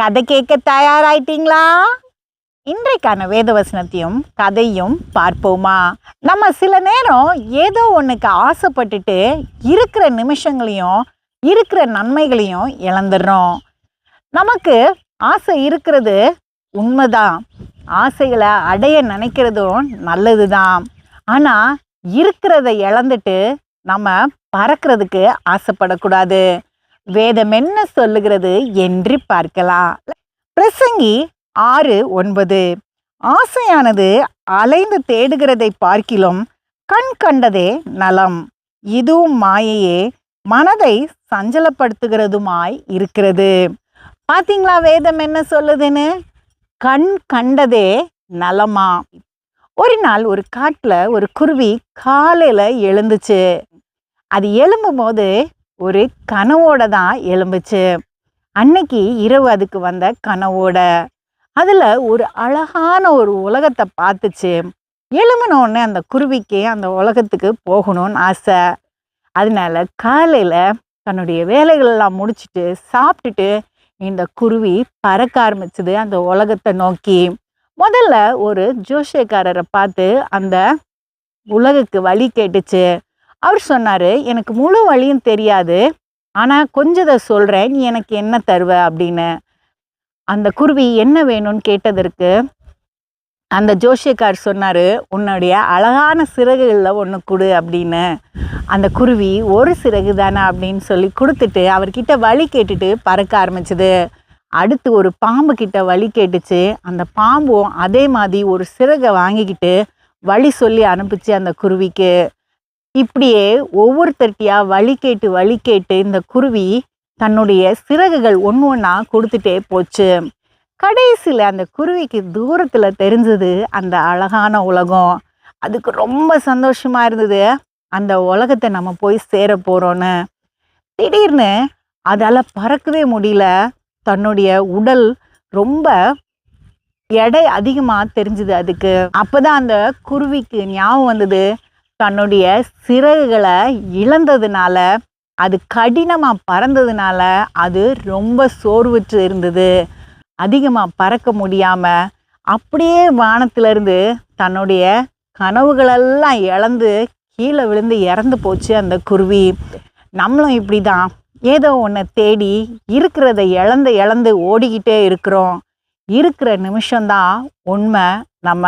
கதை கேட்க தயாராயிட்டீங்களா? இன்றைக்கான வேதவசனத்தையும் கதையும் பார்ப்போமா? நம்ம சில நேரம் ஏதோ ஒன்றுக்கு ஆசைப்பட்டுட்டு இருக்கிற நிமிஷங்களையும் இருக்கிற நன்மைகளையும் இழந்துடுறோம். நமக்கு ஆசை இருக்கிறது உண்மைதான். ஆசைகளை அடைய நினைக்கிறதும் நல்லது தான் ஆனால் இருக்கிறத இழந்துட்டு நம்ம பறக்கிறதுக்கு ஆசைப்படக்கூடாது. வேதம் என்ன சொல்லுகிறது என்று பார்க்கலாம். பிரசங்கி ஆறு ஒன்பது. ஆசையானது அலைந்து தேடுகிறதை பார்க்கிலும் கண் கண்டதே நலம். இதுவும் மாயையே மனதை சஞ்சலப்படுத்துகிறதுமாய் இருக்கிறது. பாத்தீங்களா வேதம் என்ன சொல்லுதுன்னு? கண் கண்டதே நலமா? ஒரு நாள் ஒரு காட்டில் ஒரு குருவி காலையில் எழுந்துச்சு. அது எழும்பும் போது ஒரு கனவோட தான் எழும்புச்சு. அன்னைக்கு இரவு அதுக்கு வந்த கனவோட. அதில் ஒரு அழகான ஒரு உலகத்தை பார்த்துச்சு. எழும்பின அந்த குருவிக்கு அந்த உலகத்துக்கு போகணும்னு ஆசை. அதனால காலையில் தன்னுடைய வேலைகளெல்லாம் முடிச்சுட்டு சாப்பிட்டுட்டு இந்த குருவி பறக்க ஆரம்பிச்சது அந்த உலகத்தை நோக்கி. முதல்ல ஒரு ஜோஷியக்காரரை பார்த்து அந்த உலகுக்கு வழி கேட்டுச்சு. அவர் சொன்னார் எனக்கு முழு வழியும் தெரியாது ஆனால் கொஞ்சதை சொல்கிறேன் நீ எனக்கு என்ன தருவ? அப்படின்னு. அந்த குருவி என்ன வேணும்னு கேட்டதற்கு அந்த ஜோஷியக்கார் சொன்னார் உன்னுடைய அழகான சிறகுகளில் ஒன்று கொடு அப்படின்னு. அந்த குருவி ஒரு சிறகு தானே? அப்படின்னு சொல்லி கொடுத்துட்டு அவர்கிட்ட வழி கேட்டுட்டு பறக்க ஆரம்பிச்சது. அடுத்து ஒரு பாம்பு கிட்ட வழி கேட்டுச்சு. அந்த பாம்பும் அதே மாதிரி ஒரு சிறகை வாங்கிக்கிட்டு வழி சொல்லி அனுப்பிச்சு அந்த குருவிக்கு. இப்படியே ஒவ்வொருத்தர்கிட்டயா வழி கேட்டு வழி கேட்டு இந்த குருவி தன்னுடைய சிறகுகள் ஒன்று ஒன்றா கொடுத்துட்டே போச்சு. கடைசியில் அந்த குருவிக்கு தூரத்தில் தெரிஞ்சது அந்த அழகான உலகம். அதுக்கு ரொம்ப சந்தோஷமாக இருந்தது. அந்த உலகத்தை நம்ம போய் சேர போகிறோன்னு திடீர்னு அதால் பறக்கவே முடியல. தன்னுடைய உடல் ரொம்ப எடை அதிகமாக தெரிஞ்சுது அதுக்கு. அப்போ தான் அந்த குருவிக்கு ஞாபகம் வந்தது. தன்னுடைய சிறகுகளை இழந்ததுனால அது கடினமாக பறந்ததுனால அது ரொம்ப சோர்வுற்று இருந்தது. அதிகமாக பறக்க முடியாமல் அப்படியே வானத்திலிருந்து தன்னுடைய கனவுகளெல்லாம் இழந்து கீழே விழுந்து இறந்து போச்சு அந்த குருவி. நம்மளும் இப்படி தான் ஏதோ ஒன்று தேடி இருக்கிறத இழந்து இழந்து ஓடிக்கிட்டே இருக்கிறோம். இருக்கிற நிமிஷம்தான் உண்மை. நம்ம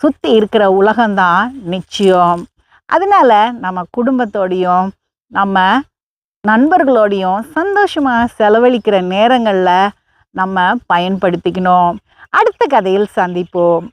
சுற்றி இருக்கிற உலகம்தான் நிச்சயம். அதனால நம்ம குடும்பத்தோடையும் நம்ம நண்பர்களோடையும் சந்தோஷமாக செலவழிக்கிற நேரங்களில் நம்ம பயன்படுத்திக்கணும். அடுத்த கதையில் சந்திப்போம்.